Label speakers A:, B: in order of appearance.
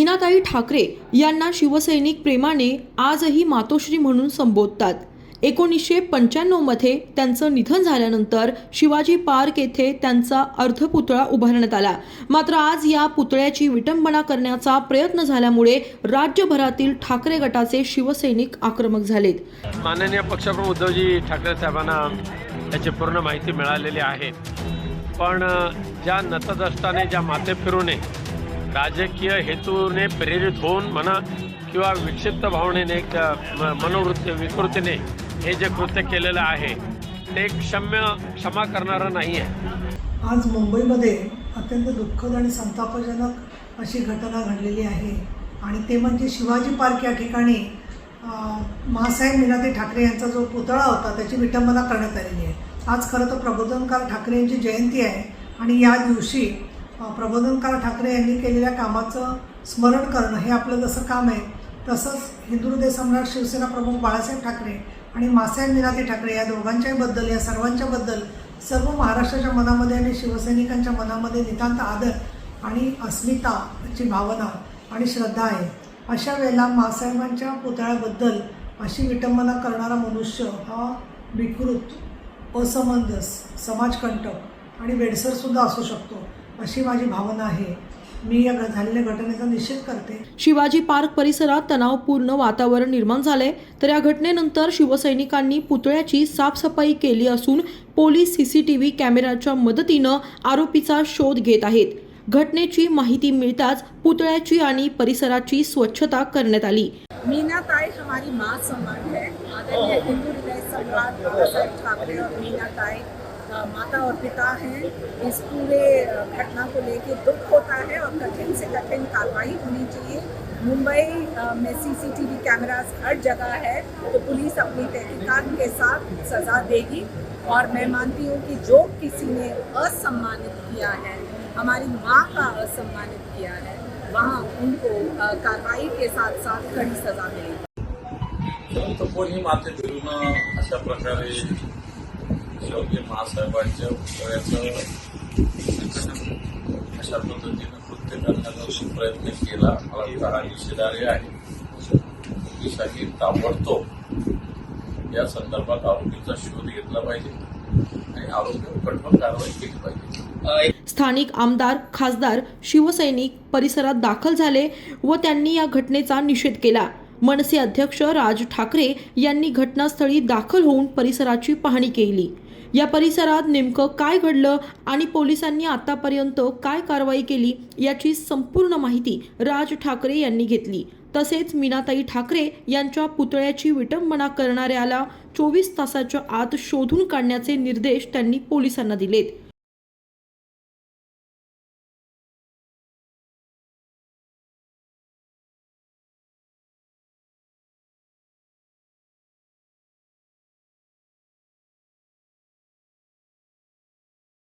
A: मीनाताई ठाकरे यांना शिवसैनिक प्रेमाने आजही मातोश्री म्हणून संबोधतात. एकोणीसशे पंच्याण्णवमध्ये त्यांचं निधन झाल्यानंतर शिवाजी पार्क येथे त्यांचा अर्धपुतळा उभारण्यात आला. मात्र आज या पुतळ्याची विटंबना करण्याचा प्रयत्न झाल्यामुळे राज्यभरातील ठाकरे गटाचे शिवसैनिक आक्रमक झालेत.
B: माननीय पक्षप्रमुख उद्धवजी ठाकरे साहेबांना याची पूर्ण माहिती मिळालेली आहे. पण ज्या नतदस्ताने ज्या माते फिरूने राजकीय हेतूने प्रेरित होऊन म्हणा किंवा विक्षिप्त भावनेने मनोवृत्ती विकृतीने हे जे कृत्य केलेलं आहे ते क्षम्य क्षमा करणारं नाही आहे
C: आज मुंबईमध्ये अत्यंत दुःखद आणि संतापजनक अशी घटना घडलेली आहे आणि ते म्हणजे शिवाजी पार्क या ठिकाणी महासाहेब मासाहेब मीनाते ठाकरे यांचा जो पुतळा होता त्याची विटंबना करण्यात आलेली आहे. आज खरं तर प्रबोधनकार ठाकरे यांची जयंती आहे आणि या दिवशी प्रबोधनकार ठाकरे यांनी केलेल्या कामाचं स्मरण करणं हे आपलं जसं काम आहे तसंच हिंदू हृदय सम्राट शिवसेना प्रमुख बाळासाहेब ठाकरे आणि मासाहेब मिनाते ठाकरे या दोघांच्याहीबद्दल या सर्वांच्याबद्दल सर्व महाराष्ट्राच्या मनामध्ये आणि शिवसैनिकांच्या मनामध्ये नितांत आदर आणि अस्मिताची भावना आणि श्रद्धा आहे. अशा वेळेला मासाहेबांच्या पुतळ्याबद्दल अशी विटंबना करणारा मनुष्य हा विकृत असमंजस समाजकंटक आणि वेडसरसुद्धा असू शकतो. अशी माझी भावना आहे. मी या झालेल्या घटनेचा निषेध करते.
A: शिवाजी पार्क परिसरात तणावपूर्ण वातावरण निर्माण झाले तर या घटनेनंतर शिवसैनिकांनी पुतळ्याची साफसफाई केली असून पोलीस सीसीटीव्ही कॅमेऱ्याच्या मदतीनं आरोपीचा शोध घेत आहेत. घटनेची माहिती मिळताच पुतळ्याची आणि परिसराची स्वच्छता करण्यात आली.
D: मीना ताई हमारी माँ समान है. आदरणीय हिंदू हृदय सम्राट ठाकरे और मीना ताई माता और पिता हैं। इस पूरे घटना को लेके दुख होता है और कठिन से कठिन कार्रवाई होनी चाहिए। मुंबई में सीसीटीवी कैमरास हर जगह है तो पुलिस अपनी तहकीकात के साथ सज़ा देगी। और मैं मानती हूँ कि जो किसी ने असम्मानित किया है, हमारी माँ का असम्मानित किया है, वहाँ उनको कार्रवाई के साथ साथ कड़ी सजा मिलेगी।
E: अशा प्रकारे शेवटी महासाहेबांच्या पुतळ्याचं अशा पद्धतीनं कृत्य करण्याचा प्रयत्न केला. मला तर हा आहे. पोलिसांनी ताबडतोब या संदर्भात आरोपीचा शोध घेतला पाहिजे. आणि आरोपीवर कठोर कारवाई केली पाहिजे.
A: स्थानिक आमदार खासदार शिवसैनिक परिसरात दाखल झाले व त्यांनी या घटनेचा निषेध केला. मनसे अध्यक्ष राज ठाकरे यांनी घटनास्थळी दाखल होऊन परिसराची पाहणी केली. या परिसरात नेमकं काय घडलं आणि पोलिसांनी आतापर्यंत काय कारवाई केली याची संपूर्ण माहिती राज ठाकरे यांनी घेतली. तसेच मीनाताई ठाकरे यांच्या पुतळ्याची विटंबना करणाऱ्याला चोवीस तासाच्या आत शोधून काढण्याचे निर्देश त्यांनी पोलिसांना दिलेत.